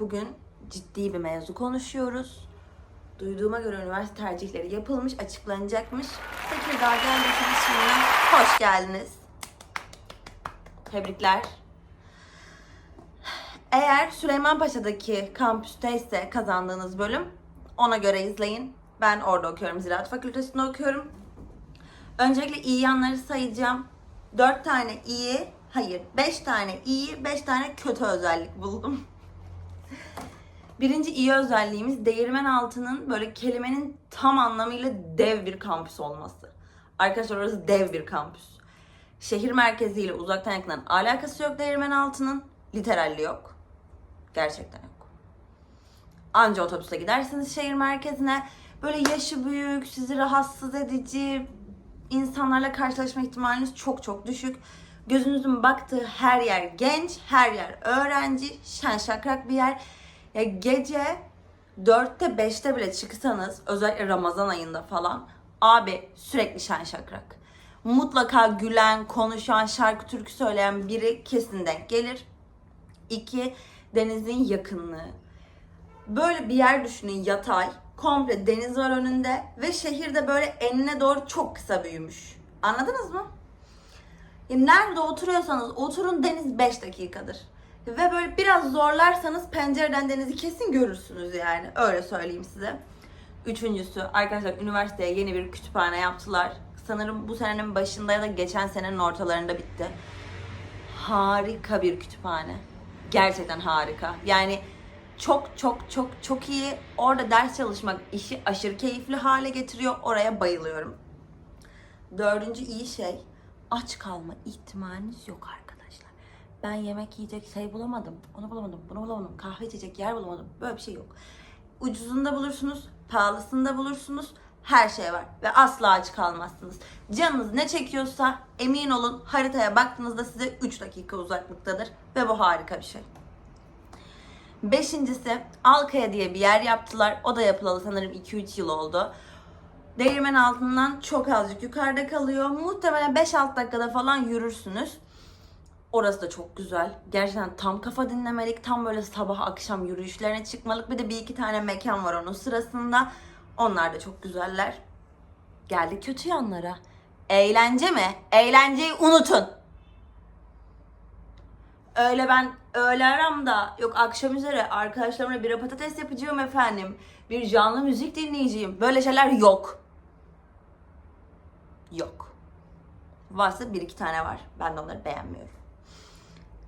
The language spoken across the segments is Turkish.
Bugün ciddi bir mevzu konuşuyoruz. Duyduğuma göre üniversite tercihleri yapılmış, açıklanacakmış. Tekirdağ geldiyseniz şimdi hoş geldiniz. Tebrikler. Eğer Süleymanpaşa'daki kampüsteyse kazandığınız bölüm ona göre izleyin. Ben orada okuyorum. Ziraat Fakültesi'nde okuyorum. Öncelikle iyi yanları sayacağım. 4 tane iyi, hayır 5 tane iyi, 5 tane kötü özellik buldum. Birinci iyi özelliğimiz değirmen altının böyle kelimenin tam anlamıyla dev bir kampüs olması. Arkadaşlar orası dev bir kampüs. Şehir merkeziyle uzaktan yakından alakası yok değirmen altının. Literalli yok. Gerçekten yok. Anca otobüste gidersiniz şehir merkezine. Böyle yaşı büyük, sizi rahatsız edici insanlarla karşılaşma ihtimaliniz çok çok düşük. Gözünüzün baktığı her yer genç, her yer öğrenci, şen şakrak bir yer. Ya gece 4'te 5'te bile çıksanız özellikle Ramazan ayında falan abi sürekli şen şakrak. Mutlaka gülen, konuşan, şarkı türkü söyleyen biri kesin denk gelir. İki, denizin yakınlığı. Böyle bir yer düşünün yatay. Komple deniz var önünde ve şehirde böyle enine doğru çok kısa büyümüş. Anladınız mı? Ya nerede oturuyorsanız oturun deniz 5 dakikadır. Ve böyle biraz zorlarsanız pencereden denizi kesin görürsünüz yani. Öyle söyleyeyim size. Üçüncüsü arkadaşlar üniversiteye yeni bir kütüphane yaptılar. Sanırım bu senenin başında ya da geçen senenin ortalarında bitti. Harika bir kütüphane. Gerçekten harika. Yani çok çok çok çok iyi. Orada ders çalışmak işi aşırı keyifli hale getiriyor. Oraya bayılıyorum. Dördüncü iyi şey aç kalma ihtimaliniz yok arkadaşlar. Ben yemek yiyecek şey bulamadım. Onu bulamadım. Bunu bulamadım. Kahve içecek yer bulamadım. Böyle bir şey yok. Ucuzunda bulursunuz. Pahalısında bulursunuz. Her şey var. Ve asla aç kalmazsınız. Canınız ne çekiyorsa emin olun haritaya baktığınızda size 3 dakika uzaklıktadır. Ve bu harika bir şey. Beşincisi Alkaya diye bir yer yaptılar. O da yapılalı sanırım 2-3 yıl oldu. Değirmen altından çok azıcık yukarıda kalıyor. Muhtemelen 5-6 dakikada falan yürürsünüz. Orası da çok güzel. Gerçekten tam kafa dinlemelik, tam böyle sabah akşam yürüyüşlerine çıkmalık. Bir de bir iki tane mekan var onun sırasında. Onlar da çok güzeller. Geldik kötü yanlara. Eğlence mi? Eğlenceyi unutun. Öyle ben öğle aramda yok akşam üzere arkadaşlarımla bir patates yapacağım efendim. Bir canlı müzik dinleyeceğim. Böyle şeyler yok. Yok. Varsa bir iki tane var. Ben de onları beğenmiyorum.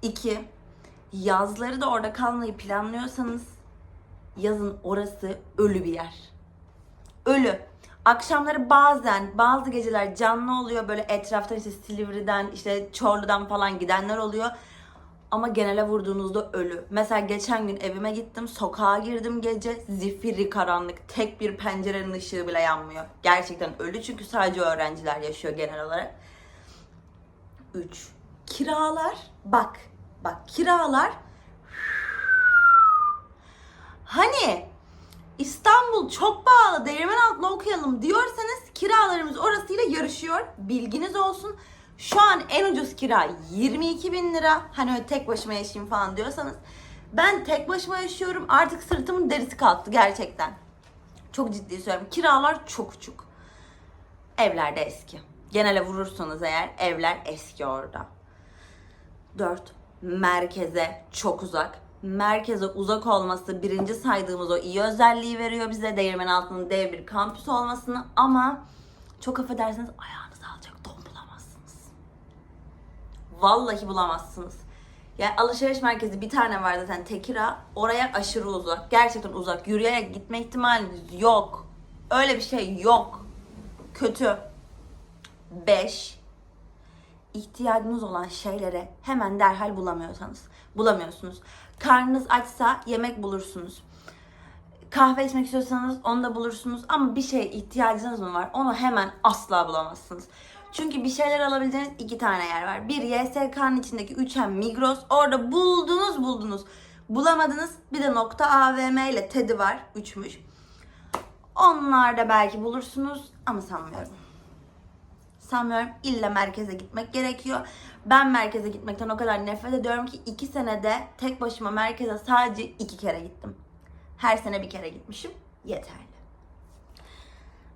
İki, yazları da orada kalmayı planlıyorsanız yazın orası ölü bir yer. Ölü. Akşamları bazen bazı geceler canlı oluyor böyle etraftan işte Silivri'den işte Çorlu'dan falan gidenler oluyor. Ama genele vurduğunuzda ölü. Mesela geçen gün evime gittim, sokağa girdim gece, zifiri karanlık, tek bir pencerenin ışığı bile yanmıyor. Gerçekten ölü çünkü sadece öğrenciler yaşıyor genel olarak. 3. Kiralar, bak, bak kiralar. Hani İstanbul çok pahalı, değirmen altında okuyalım diyorsanız kiralarımız orasıyla yarışıyor. Bilginiz olsun. Şu an en ucuz kira 22 bin lira. Hani öyle tek başıma yaşayayım falan diyorsanız. Ben tek başıma yaşıyorum. Artık sırtımın derisi kalktı gerçekten. Çok ciddi söylüyorum. Kiralar çok uçuk. Evler de eski. Genele vurursanız eğer evler eski orada. 4. Merkeze çok uzak. Merkeze uzak olması birinci saydığımız o iyi özelliği veriyor bize. Değirmen altının dev bir kampüs olmasını ama çok affedersiniz ayağınızı Vallahi bulamazsınız. Yani alışveriş merkezi bir tane var zaten Tekira. Oraya aşırı uzak. Gerçekten uzak. Yürüyerek gitme ihtimaliniz yok. Öyle bir şey yok. Kötü. 5 ihtiyacınız olan şeylere hemen derhal bulamıyorsanız bulamıyorsunuz. Karnınız açsa yemek bulursunuz. Kahve içmek istiyorsanız onu da bulursunuz ama bir şeye ihtiyacınız mı var? Onu hemen asla bulamazsınız. Çünkü bir şeyler alabileceğiniz iki tane yer var. Bir YSK'nın içindeki 3M Migros. Orada buldunuz buldunuz. Bulamadınız. Bir de nokta AVM ile Teddy var. Üçmüş. Onlarda belki bulursunuz ama sanmıyorum. sanmıyorum. İlla merkeze gitmek gerekiyor. Ben merkeze gitmekten o kadar nefret ediyorum ki iki senede tek başıma merkeze sadece iki kere gittim. Her sene bir kere gitmişim. Yeterli.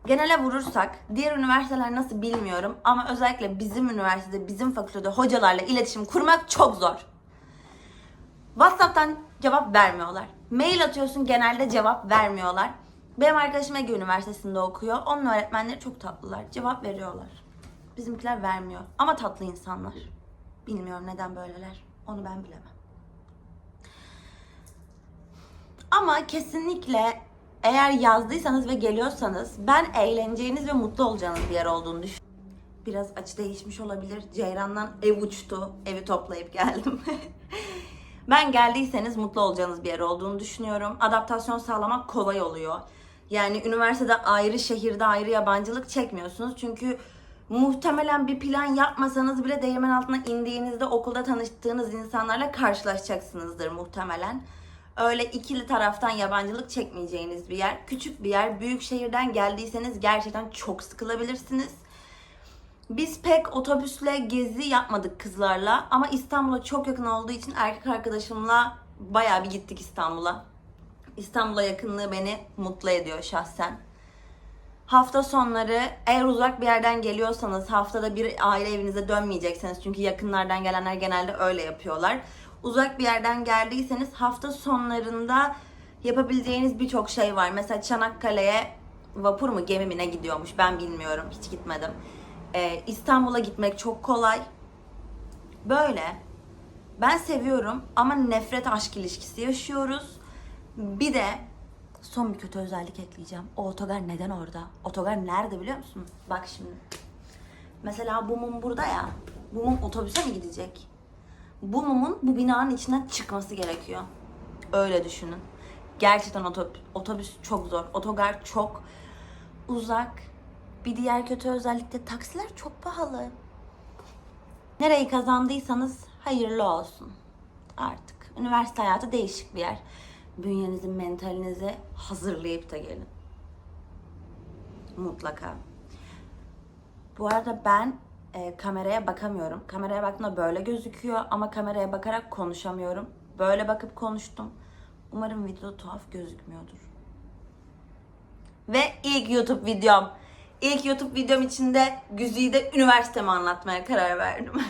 Genele vurursak diğer üniversiteler nasıl bilmiyorum ama özellikle bizim üniversitede, bizim fakültede hocalarla iletişim kurmak çok zor. WhatsApp'tan cevap vermiyorlar. Mail atıyorsun genelde cevap vermiyorlar. Benim arkadaşım Ege Üniversitesi'nde okuyor. Onun öğretmenleri çok tatlılar. Cevap veriyorlar. Bizimkiler vermiyor. Ama tatlı insanlar. Bilmiyorum neden böyleler. Onu ben bilemem. Ama kesinlikle eğer yazdıysanız ve geliyorsanız ben eğleneceğiniz ve mutlu olacağınız bir yer olduğunu düşünüyorum. Biraz açı değişmiş olabilir. Ceyran'dan ev uçtu. Evi toplayıp geldim. ben geldiyseniz mutlu olacağınız bir yer olduğunu düşünüyorum. Adaptasyon sağlamak kolay oluyor. Yani üniversitede ayrı şehirde ayrı yabancılık çekmiyorsunuz. Çünkü muhtemelen bir plan yapmasanız bile değirmen altına indiğinizde okulda tanıştığınız insanlarla karşılaşacaksınızdır muhtemelen. Öyle ikili taraftan yabancılık çekmeyeceğiniz bir yer. Küçük bir yer. Büyük şehirden geldiyseniz gerçekten çok sıkılabilirsiniz. Biz pek otobüsle gezi yapmadık kızlarla ama İstanbul'a çok yakın olduğu için erkek arkadaşımla bayağı bir gittik İstanbul'a. İstanbul'a yakınlığı beni mutlu ediyor şahsen. Hafta sonları eğer uzak bir yerden geliyorsanız haftada bir aile evinize dönmeyeceksiniz. Çünkü yakınlardan gelenler genelde öyle yapıyorlar. Uzak bir yerden geldiyseniz hafta sonlarında yapabileceğiniz birçok şey var. Mesela Çanakkale'ye vapur mu gemi mi ne gidiyormuş ben bilmiyorum hiç gitmedim. Ee, İstanbul'a gitmek çok kolay. Böyle. Ben seviyorum ama nefret aşk ilişkisi yaşıyoruz. Bir de son bir kötü özellik ekleyeceğim. O otogar neden orada? Otogar nerede biliyor musun? Bak şimdi. Mesela bu mum burada ya. Bu mum otobüse mi gidecek? Bu mumun bu binanın içinden çıkması gerekiyor. Öyle düşünün. Gerçekten otobüs, otobüs çok zor. Otogar çok uzak. Bir diğer kötü özellik de taksiler çok pahalı. Nereyi kazandıysanız hayırlı olsun. Artık. Üniversite hayatı değişik bir yer. Bünyenizi, mentalinizi hazırlayıp da gelin. Mutlaka. Bu arada ben e, kameraya bakamıyorum. Kameraya baktığımda böyle gözüküyor ama kameraya bakarak konuşamıyorum. Böyle bakıp konuştum. Umarım videoda tuhaf gözükmüyordur. Ve ilk YouTube videom. İlk YouTube videom içinde Güzide üniversitemi anlatmaya karar verdim.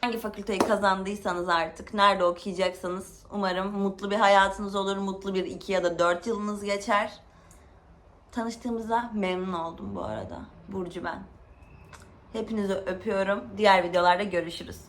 Hangi fakülteyi kazandıysanız artık, nerede okuyacaksanız umarım mutlu bir hayatınız olur, mutlu bir iki ya da dört yılınız geçer. Tanıştığımıza memnun oldum bu arada. Burcu ben. Hepinizi öpüyorum. Diğer videolarda görüşürüz.